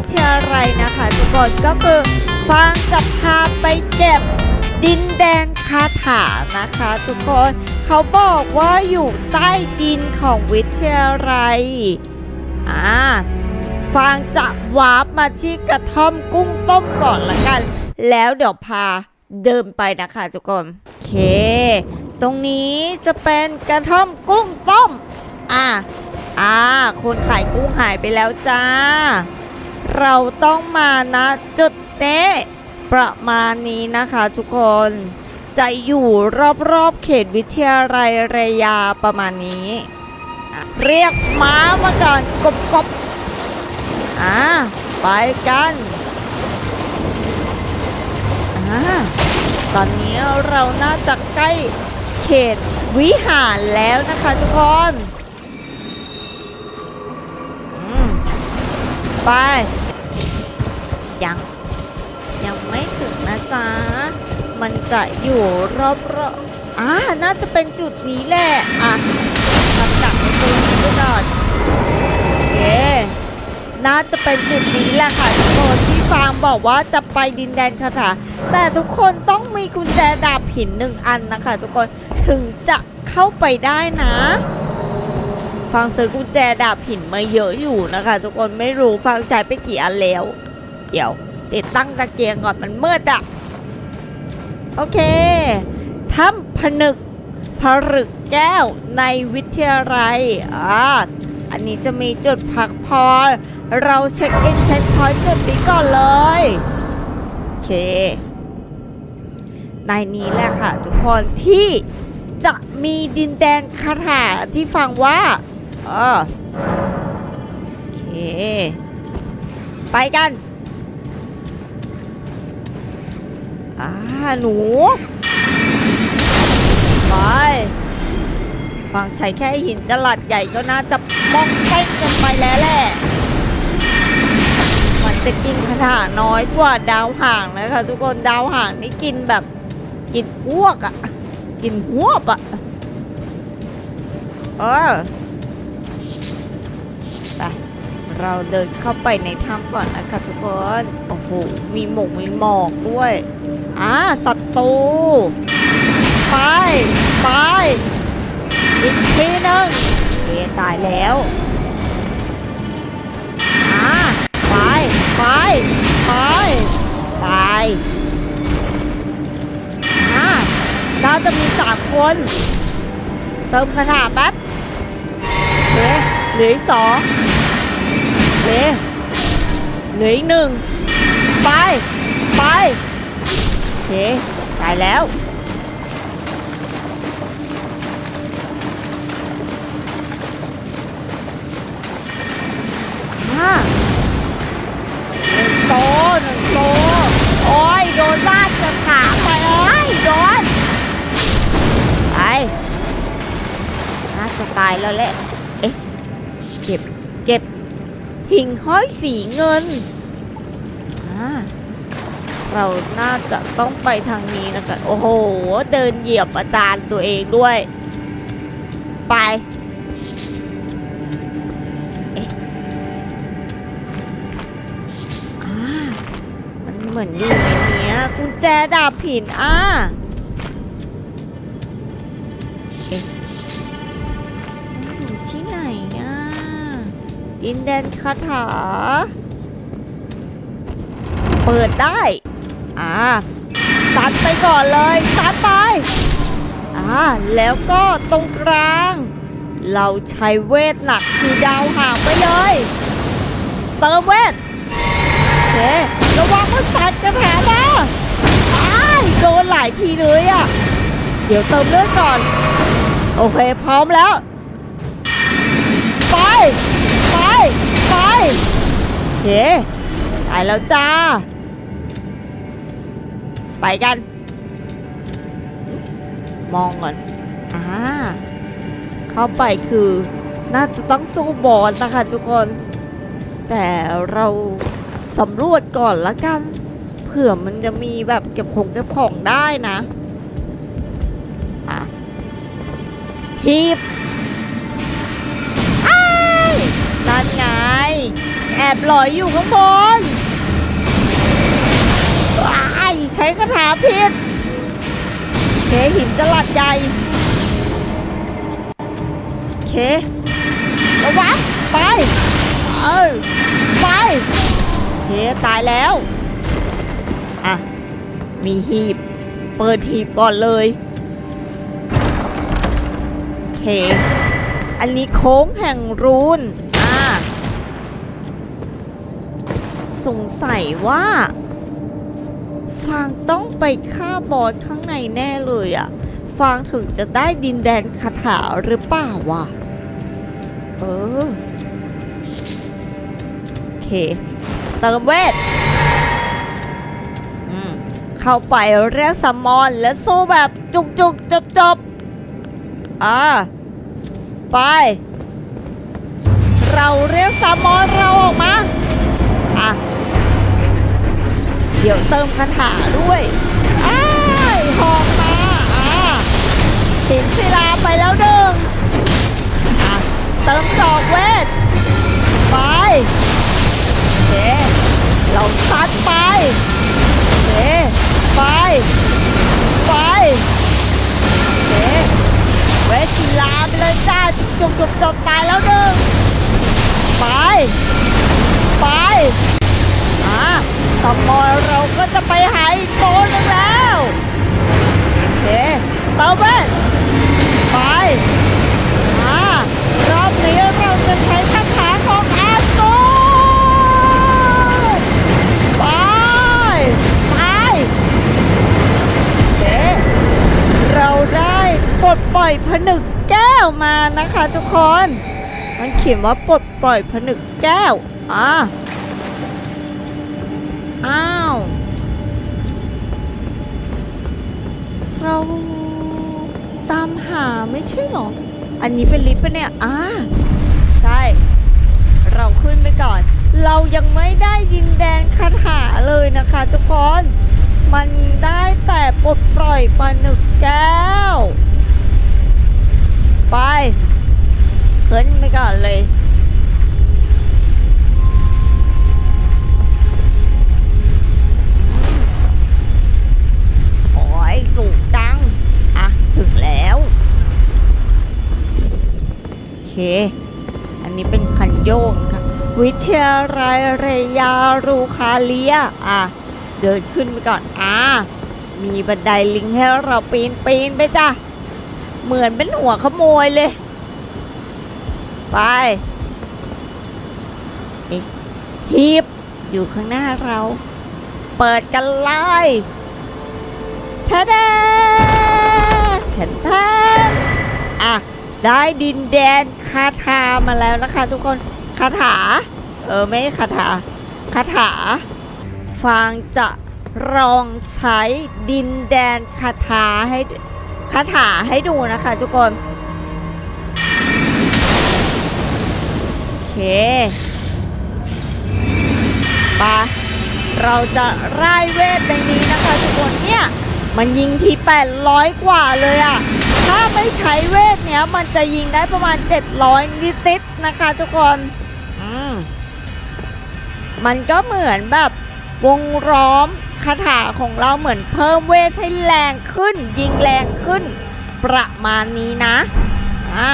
วิทยาลัยนะคะทุกคนก็คือฟังจะพาไปเก็บดินแดนคาถานะคะทุกคนเขาบอกว่าอยู่ใต้ดินของวิทยาลัยอ่าฟางจะวาร์ปมาที่กระท่อมกุ้งต้มก่อนละกัน แล้วเดี๋ยวพาเดินไปนะคะทุกคนโอเค ตรงนี้จะเป็นกระท่อมกุ้งต้ม อะอ่าคนขายกุ้งหายไปแล้วจ้า เราต้องมานะจุดเตะประมาณนี้นะคะทุกคน จะอยู่รอบๆเขตวิทยาลัยเรยาประมาณนี้ เรียกม้ามาก่อนกบกบอ่าไปกันอ่าตอนนี้เราน่าจะใกล้เขตวิหารแล้วนะคะทุกคน ไป ยัง ยังไม่ถึงนะจ๊ะ มันจะอยู่รอบรอบๆอ่าน่าจะเป็นจุดนี้แหละ อะทำดักในตัวนี้ก่อนโอเคน่าจะเป็นจุดนี้แหละค่ะทุกคนที่ฟางบอกว่าจะไปดินแดนคาถาแต่ทุกคนต้องมีกุญแจดาบหินหนึ่งอันนะคะ ทุกคนถึงจะเข้าไปได้นะ ฟังซื้อกุญแจดาบหินมาเยอะอยู่นะคะ ทุกคนไม่รู้ฟังใช้ไปกี่อันแล้ว เดี๋ยวติดตั้งตะเกียงก่อนมันมืดอะโอเคถ้ำผนึกผลึกแก้วในวิทยาลัยอ่าอันนี้จะมีจุดพักพอเราเช็คอินเช็คพอยต์จุดนี้ก่อนเลย โอเค ในนี้แหละค่ะ ทุกคนที่จะมีดินแดนคาถาที่ฟังว่า ออโอเค ไปกันอ่าหนู ไป ฟังใช้แค่หินจลัดใหญ่ก็น่าจะมองเป้งกันไปแล้วแหละมันจะกินขนาดน้อยกว่าดาวห่างนะคะทุกคนดาวห่างนี่กินแบบ กินอ้วกอะ่ะกินหวบอะ่ะเออ ไปเราเดินเข้าไปในถ้ำก่อนนะคะทุกคน โอ้โห มีหมกมีหมอกด้วยอ่าศัตรู ไป ไป อีกทีหนึงเอตายแล้วอ่าไป ไป ไปไปอ่าน่าจะมีสามคน เติมคาถาแป๊บ ลือเหลืออีกสองเลเหลืออีกหนึ่งไป ไปโอเคตายแล้วห้าหนึ่งโตหนึ่งโตโอ้ยโดนลากจะขาไปเอ้ยโดนไปน่าจะตายแล้วแหละ เก็บเก็บหิ่งห้อยสีเงิน เราน่าจะต้องไปทางนี้นะคะโอ้โห เดินเหยียบอาจารย์ตัวเองด้วย ไปมันเหมือนอยู่ในเนี้ยกุญแจดาบผินอ่าเอ๊ะ ดินแดนคาถา เปิดได้ อ่าตัดไปก่อนเลยตัดไป อ่า แล้วก็ตรงกลาง เราใช้เวทหนักคือดาวห่างไปเลย เติมเวทโอเคระวังมันตัดกระแถนะอ้ายโดนหลายทีเลยอะ เดี๋ยวเติมเลือดก่อน โอเค พร้อมแล้ว ไป ไป ไปโอ เคตายแล้วจ้า ไปกัน มองก่อน อ่า เข้าไปคือ น่าจะต้องสู้บอสนะคะทุกคน แต่เราสำรวจก่อนละกัน เผื่อมันจะมีแบบเก็บของเก็บของได้นะ อะฮีบ แอบลอยอยู่ข้างบนว้าใช้คาถาพิษเคหินจลัดใหญ่เคระวังไป เออไปเคตายแล้ว อะ มีหีบ เปิดหีบก่อนเลยเคอันนี้โค้งแห่งรูน สงสัยว่าฟางต้องไปฆ่าบอสข้างในแน่เลยอะฟางถึงจะได้ดินแดนคาถาหรือเปล่าวะเออโอเคเติมเวทเข้าไปเรียกซัมอนและสู้แบบจุกจุกจบจบอ่าไป เราเรียกซัมมอนเราออกมา เดี๋ยวเติมคาถาด้วยอ้ายหอกมาอ่าสินศิลาไปแล้วหนึ่งอะเติมดอกเวท ไปเคเราซัดไปเคไป ไปเคเวทศิลาไปเลยจ้าจบจบจบตายแล้วหนึ่งไป ไป อะต่อ มอเราก็จะไปหาอีกโตวหนึงแล้วโอเคเติมเวทไปอ่ารอบนี้เราจะใช้คาถาของอาโกไปไปโอเคเราได้ปลดปล่อยผนึกแก้วมานะคะทุกคน มันเขียนว่าปลดปล่อยผนึกแก้วอ่า อ้าว เราตามหาไม่ใช่หรอ อันนี้เป็นลิฟต์ปะเนี่ยอ่าใช่ เราขึ้นไปก่อน เรายังไม่ได้ดินแดนคาถาเลยนะคะทุกคน มันได้แต่ปลดปล่อยปลาหนึกแก้ว ไป ขึ้นไปก่อนเลย สูงจัง อะ ถึงแล้วโอเค อันนี้เป็นคันโยกค่ะ วิทยาลัยเรยารูคาเลีย อะ เดินขึ้นไปก่อน อะ มีบันไดลิงให้เราปีนปีนไปจ้ะ เหมือนเป็นหัวขโมยเลย ไปฮีบอยู่ข้างหน้าเรา เปิดกันเลย ทะเดแทนแทนอะ ได้ดินแดนคาถามาแล้วนะคะ ทุกคนคาถา เออ ไม่คาถาคาถา ฟางจะลองใช้ดินแดนคาถาให้คาถาให้ดูนะคะทุกคนโอเคปะเราจะไล่เวทในนี้นะคะทุกคนเนี่ย มันยิงที800 กว่าเลยอะถ้าไม่ใช้เวทเนี้ยมันจะยิงได้ประมาณ 700 นิดๆนะคะทุกคนอืมมันก็เหมือนแบบวงล้อมคาถาของเราเหมือนเพิ่มเวทให้แรงขึ้น ยิงแรงขึ้น ประมาณนี้นะอ่า